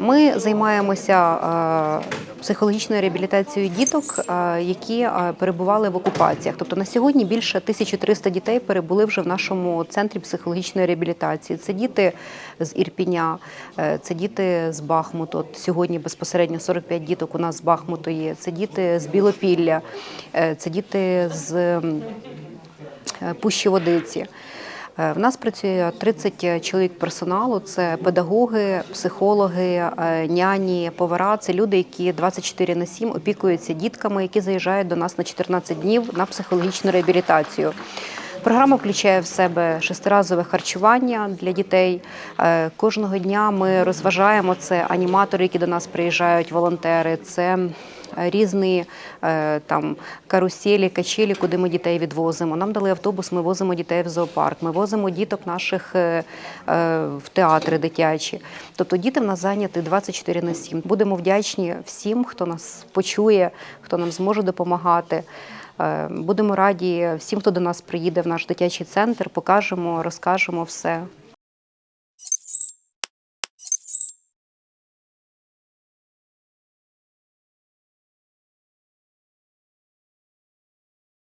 Ми займаємося е, психологічною реабілітацією діток, е, які е, перебували в окупаціях. Тобто на сьогодні більше 1300 дітей перебули вже в нашому центрі психологічної реабілітації. Це діти з Ірпіня, це діти з Бахмуту. От сьогодні безпосередньо 45 діток у нас з Бахмуту є. Це діти з Білопілля, це діти з Пущі Водиці. Е, В нас працює 30 чоловік персоналу: це педагоги, психологи, е, няні, повара. Це люди, які 24 на 7 опікуються дітками, які заїжджають до нас на 14 днів на психологічну реабілітацію. Програма включає в себе шестиразове харчування для дітей. Е, Кожного дня ми розважаємо це аніматори, які до нас приїжджають, волонтери. Це е, різні е, там каруселі, качелі, куди ми дітей відвозимо. Нам дали автобус, ми возимо дітей в зоопарк, ми возимо діток наших е, е, в театри дитячі. Тобто діти в нас зайняті 24 на 7. Будемо вдячні всім, хто нас почує, хто нам зможе допомагати. Е, Будемо раді всім, хто до нас приїде в наш дитячий центр, покажемо, розкажемо все.